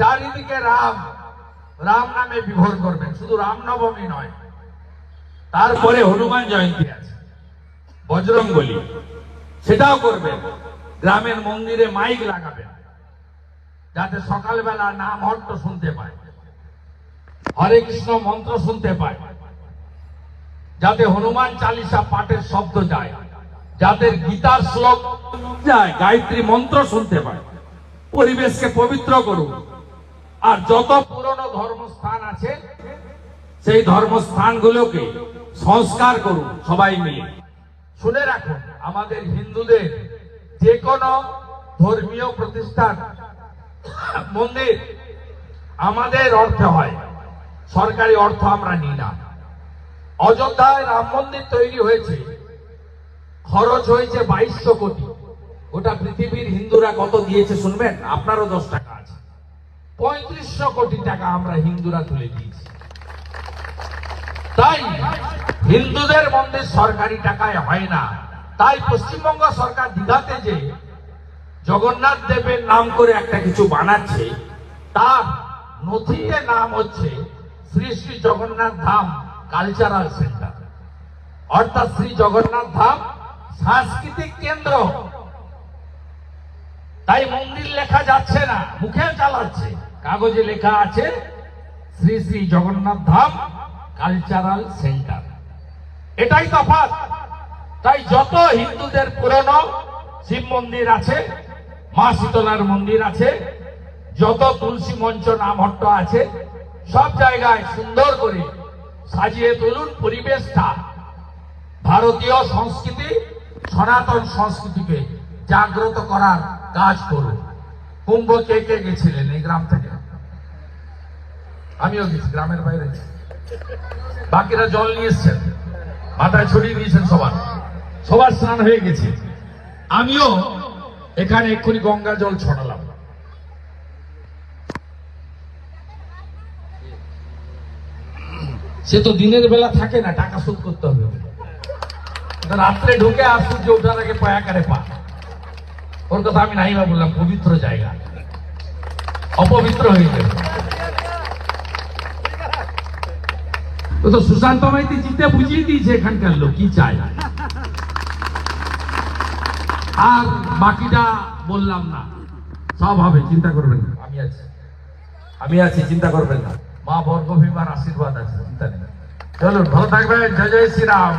চারিদিকে রাম। রাম নামে বিভোর করবেন, শুধু রামনবমী নয়। তারপরে হনুমান জয়ন্তী আছে বজরং বলি সেটাও করবেন, গ্রামের মন্দিরে মাইক লাগাবেন, যাতে সকালবেলা নাম হট্ট শুনতে পায়। হরে কৃষ্ণ মন্ত্র শুনতে পায়, যাতে হনুমান চালিসা পাঠের শব্দ যায় যাদের গীতার শ্লোক যায়, গায়ত্রী মন্ত্র শুনতে পায়। পরিবেশকে পবিত্র করুন। আর যত পুরনো ধর্মস্থান আছে, সেই ধর্মস্থানগুলোকে সংস্কার করুন সবাই মিলে। শুনে রাখুন, আমাদের হিন্দুদের যে কোনো ধর্মীয় প্রতিষ্ঠান, মন্দির, আমাদের অর্থে হয়, সরকারি অর্থ আমরা নিই না। অযোধ্যায় রাম মন্দির তৈরি হয়েছে, খরচ হয়েছে বাইশশো কোটি। ওটা পৃথিবীর হিন্দুরা কত দিয়েছে শুনবেন? আপনারও দশ টাকা আছে। পঁয়ত্রিশশো কোটি টাকা আমরা হিন্দুরা তুলে দিয়েছি। তাই হিন্দুদের মন্দির সরকারি টাকায় হয় না। তাই পশ্চিমবঙ্গ সরকার দীঘাতে যে জগন্নাথ দেবের নাম করে একটা কিছু বানাচ্ছে, তার নথিতে নাম হচ্ছে শ্রী শ্রী জগন্নাথ ধাম কালচারাল সেন্টার। অর্থাৎ শ্রী জগন্নাথ ধাম সাংস্কৃতিক কেন্দ্র। লেখা যাচ্ছে না, মুখে চালাচ্ছে। কাগজে লেখা আছে, শ্রী শ্রী জগন্নাথ ধাম কালচারাল সেন্টার। এটাই তফাৎ। তাই যত হিন্দুদের পুরনো শিব মন্দির আছে, মা শীতলার মন্দির আছে, যত তুলসী মঞ্চ নামহট্ট আছে, সব জায়গায় সুন্দর করে সাজিয়ে তুলুন পরিবেশটা। ভারতীয় সংস্কৃতি, সনাতন সংস্কৃতিকে জাগ্রত করার কাজ করুন। কুম্ভ কে কে গেছিলেন এই গ্রাম থেকে? আমিও গেছি, গ্রামের বাইরে বাকিরা জল নিয়ে এসছেন, মাথায় ছড়িয়ে দিয়েছেন সবার। সবার স্নান হয়ে গেছে। আমিও এখানে এক্ষুনি গঙ্গা জল ছড়ালাম। সে তো দিনের বেলা থাকে না, টাকা শোধ করতে হবে। রাত্রে ঢুকে আর সূর্য ওঠার আগে পয়াকারে পা। ওর কথা আমি নাই বা বললাম পবিত্র জায়গা। অপবিত্র হয়ে যাবে তো সুশান্ত মাইতি জিতে বুঝিয়ে দিয়েছে এখানকার লোক কি চায়? আর বাকিটা বললাম না। সব হবে চিন্তা করবেন না। আমি আছি। আমি আছি চিন্তা করবেন না। মা বর্গভীমার আশীর্বাদ আছে চিন্তা নেই। চলুন ভালো থাকবেন। জয় জয় শ্রীরাম।